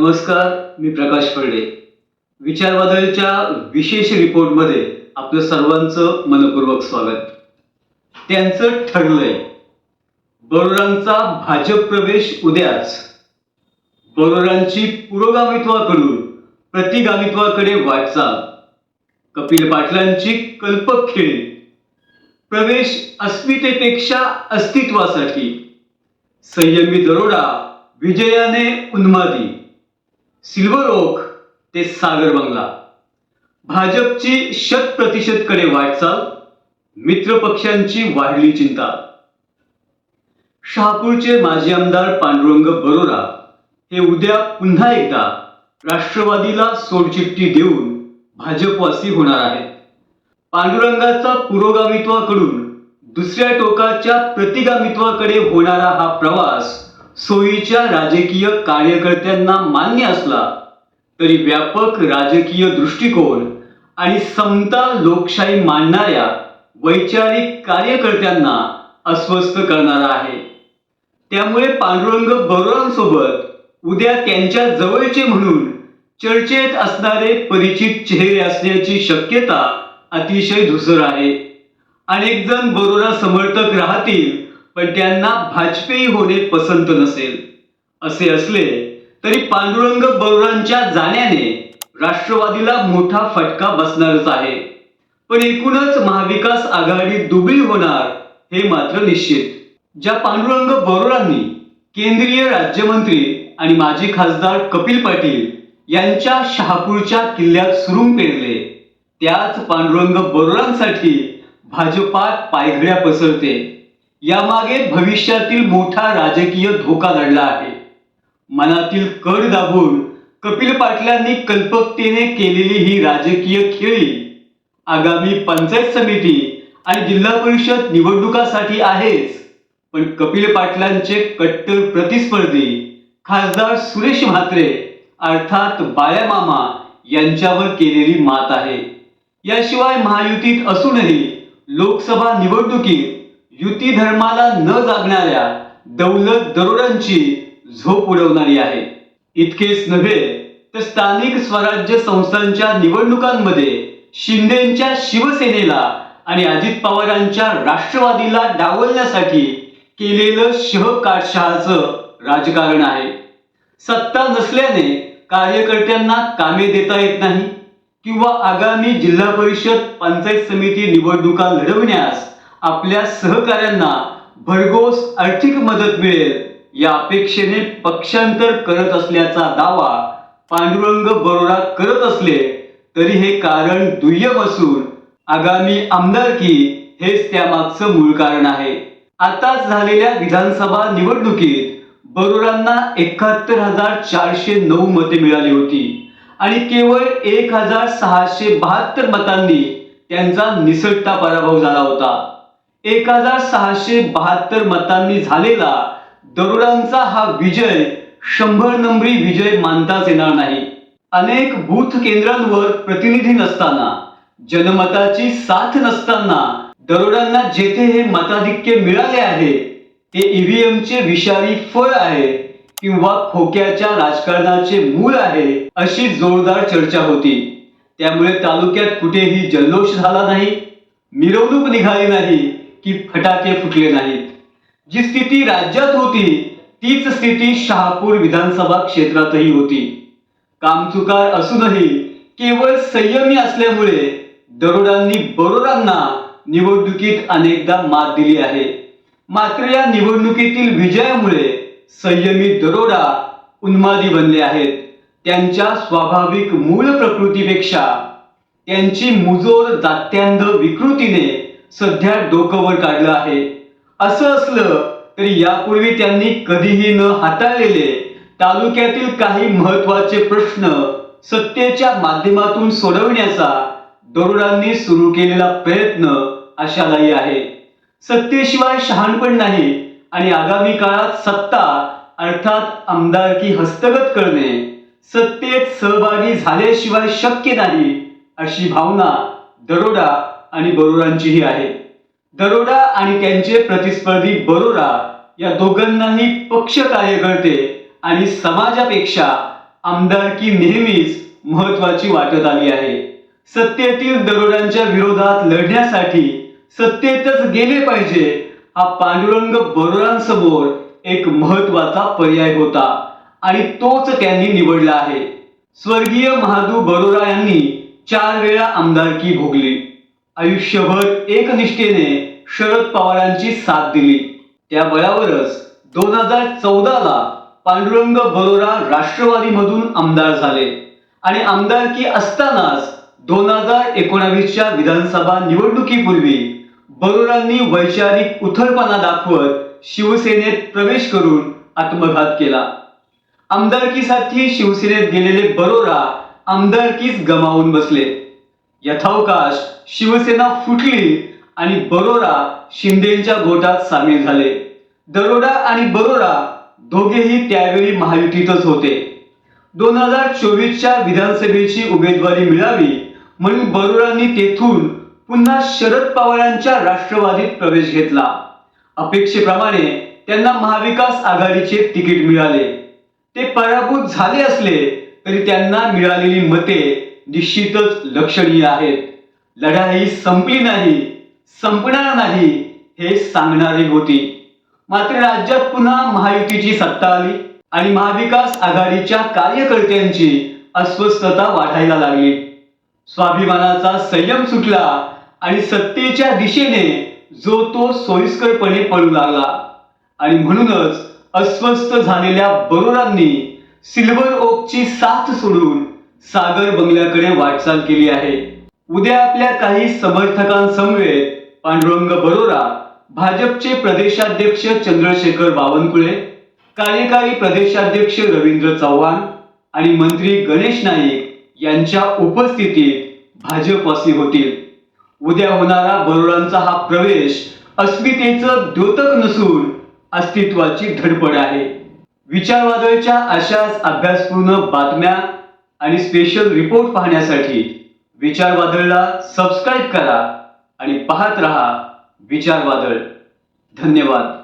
नमस्कार मी प्रकाश फळडे विचारवादळच्या विशेष रिपोर्टमध्ये आपलं सर्वांचं मनपूर्वक स्वागत. त्यांचं ठरलंय बरोडांचा भाजप प्रवेश उद्याच. बरोडांची पुरोगामित्वाकडून प्रतिगामित्वाकडे वाटचाल. कपिल पाटलांची कल्पक खेळी प्रवेश अस्मितेपेक्षा अस्तित्वासाठी. संयमी दरोडा विजयाने उन्मादी. सिल्वर ओक ते सागर बंगला. भाजपची शत प्रतिशत कडे वाटचाल मित्र पक्षांची वाढली चिंता. शहापूरचे माजी आमदार पांडुरंग बरोरा हे उद्या पुन्हा एकदा राष्ट्रवादीला सोडचिठ्ठी देऊन भाजपवासी होणार आहेत. पांडुरंगाचा पुरोगामित्वाकडून दुसऱ्या टोकाच्या प्रतिगामित्वाकडे होणारा हा प्रवास सोयीच्या राजकीय कार्यकर्त्यांना मान्य असला तरी व्यापक राजकीय दृष्टिकोन आणि समता लोकशाही मांडणाऱ्या वैचारिक कार्यकर्त्यांना अस्वस्थ करणारा आहे. त्यामुळे पांडुरंग बरोरांसोबत उद्या त्यांच्या जवळचे म्हणून चर्चेत असणारे परिचित चेहरे असण्याची शक्यता अतिशय धुसर आहे. अनेक जण बरोरा समर्थक राहतील पण त्यांना भाजपेयी होणे पसंत नसेल. असे असले तरी पांडुरंग बरोरांच्या जाण्याने राष्ट्रवादीला मोठा फटका बसणारच आहे. पण एकूणच महाविकास आघाडी दुबळी होणार हे मात्र निश्चित. ज्या पांडुरंग बरोरांनी केंद्रीय राज्यमंत्री आणि माजी खासदार कपिल पाटील यांच्या शहापूरच्या किल्ल्यात सुरुंग पेरले त्याच पांडुरंग बरोरांसाठी भाजपात पायघड्या पसरते. यामागे भविष्यातील मोठा राजकीय धोका दडला आहे. मनातील कड दाबून कपिल पाटलांनी कल्पकतेने केलेली ही राजकीय खेळी आगामी पंचायत समिती आणि जिल्हा परिषद निवडणुकासाठी आहेच. पण कपिल पाटलांचे कट्टर प्रतिस्पर्धी खासदार सुरेश म्हात्रे अर्थात बाळ्यामामा यांच्यावर केलेली मात आहे. याशिवाय महायुतीत असूनही लोकसभा निवडणुकीत युती धर्माला न जागणाऱ्या दौलत दरोडांची झोप उडवणारी आहे. इतकेच नव्हे तर स्थानिक स्वराज्य संस्थांच्या निवडणुकांमध्ये शिंदेच्या शिवसेनेला आणि अजित पवारांच्या राष्ट्रवादीला डावलण्यासाठी केलेलं शहकाटशहाचं राजकारण आहे. सत्ता नसल्याने कार्यकर्त्यांना कामे देता येत नाही किंवा आगामी जिल्हा परिषद पंचायत समिती निवडणुका लढवण्यास आपल्या सहकाऱ्यांना भरघोस आर्थिक मदत मिळेल. या अपेक्षेने पक्षांतर करत असल्याचा दावा पांडुरंग बरोडा करत असले तरी हे कारण दुय्यम असून आगामी आमदारकी हेच त्यामागचं मूळ कारण आहे. आताच झालेल्या विधानसभा निवडणुकीत बरोडांना एकाहत्तर हजार चारशे नऊ मते मिळाली होती आणि केवळ एक हजार सहाशे बहात्तर मतांनी त्यांचा निसटता पराभव झाला होता. एक हजार सहाशे बहात्तर मतांनी झालेला दरोडांचा हा विजय शंभर नंबरी विजय मानताच येणार नाही. अनेक बूथ केंद्रांवर प्रतिनिधी नसताना जनमताची साथ नसताना दरोडांना जेथे हे मताधिक्य मिळाले आहे ते ईव्हीएमचे विषारी फळ आहे किंवा खोक्याच्या राजकारणाचे मूळ आहे अशी जोरदार चर्चा होती. त्यामुळे तालुक्यात कुठेही जल्लोष झाला नाही मिरवणूक निघाली नाही की फटाके फुटले नाहीत. जी स्थिती राज्यात होती तीच स्थिती शहापूर विधानसभा क्षेत्रातही होती. कामचुकार असूनही केवळ संयमी असल्यामुळे दरोडांनी बरोडांना निवडणुकीत अनेकदा मात दिली आहे. मात्र या निवडणुकीतील विजयामुळे संयमी दरोडा उन्मादी बनले आहेत. त्यांच्या स्वाभाविक मूळ प्रकृतीपेक्षा त्यांची मुजोर दात्यांध विकृतीने सध्या डोकं वर काढलं आहे. असं असलं तरी यापूर्वी त्यांनी कधीही न हाताळलेले तालुक्यातील काही महत्त्वाचे प्रश्न सत्तेच्या माध्यमातून सोडवण्याचा दरोडांनी सुरू केलेला प्रयत्न अशालाही आहे. सत्तेशिवाय शहाणपण नाही आणि आगामी काळात सत्ता अर्थात आमदारकी हस्तगत करणे सत्तेत सहभागी झाल्याशिवाय शक्य नाही अशी भावना दरोडा आणि बरोडांचीही आहे. दरोडा आणि त्यांचे प्रतिस्पर्धी बरोडा या दोघांनाही पक्ष कार्य करते आणि समाजापेक्षा आमदारकी नेहमीच महत्वाची वाटत आली आहे. सत्तेतील दरोड्यांच्या विरोधात लढण्यासाठी सत्तेतच गेले पाहिजे हा पांडुरंग बरोरांसमोर एक महत्त्वाचा पर्याय होता आणि तोच त्यांनी निवडला आहे. स्वर्गीय महादू बरोरा यांनी चार वेळा आमदारकी भोगली. आयुष्यभर एकनिष्ठेने शरद पवारांची साथ दिली. त्या बळावरच दोन हजार चौदाला पांडुरंग बरोरा राष्ट्रवादीमधून आमदार झाले. आणि आमदारकी असतानाच दोन हजार एकोणावीसच्या विधानसभा निवडणुकीपूर्वी बरोरांनी वैचारिक उथळपणा दाखवत शिवसेनेत प्रवेश करून आत्मघात केला. आमदारकीसाठी शिवसेनेत गेलेले बरोरा आमदारकीच गमावून बसले. यथावकाश शिवसेना फुटली आणि बरोरा शिंदेच्या गोटात सामील झाले. दरोडा आणि बरोरा दोघेही त्यावेळी महायुतीतच होते. दोन हजार चोवीसच्या विधानसभेची उमेदवारी मिळावी म्हणून बरोरांनी तेथून पुन्हा शरद पवारांच्या राष्ट्रवादीत प्रवेश घेतला. अपेक्षेप्रमाणे त्यांना महाविकास आघाडीचे तिकीट मिळाले. ते पराभूत झाले असले तरी त्यांना मिळालेली मते निश्चितच लक्षणीय आहेत. लढाई संपली नाही संपणार नाही हे सांगणारी होती. मात्र राज्यात पुन्हा महायुतीची सत्ता आली आणि महाविकास आघाडीच्या कार्यकर्त्यांची अस्वस्थता वाढायला लागली. स्वाभिमानाचा संयम सुटला आणि सत्तेच्या दिशेने जो तो सोयीस्करपणे पळू लागला. आणि म्हणूनच अस्वस्थ झालेल्या बरोरांनी सिल्वर ओकची साथ सोडून सागर बंगल्याकडे वाटचाल केली आहे. उद्या आपल्या काही समर्थकांसमवेत पांडुरंग बरोरा भाजपचे प्रदेशाध्यक्ष चंद्रशेखर बावनकुळे कार्यकारी प्रदेशाध्यक्ष रवींद्र चव्हाण आणि मंत्री गणेश नाईक यांच्या उपस्थितीत भाजपवासी होतील. उद्या होणारा बरोडांचा हा प्रवेश अस्मितेचं द्योतक नसून अस्तित्वाची धडपड आहे. विचारवादळच्या अशाच अभ्यासपूर्ण बातम्या आणि स्पेशल रिपोर्ट पाहण्यासाठी विचारवादळला सबस्क्राईब करा आणि पाहत रहा विचारवादळ धन्यवाद.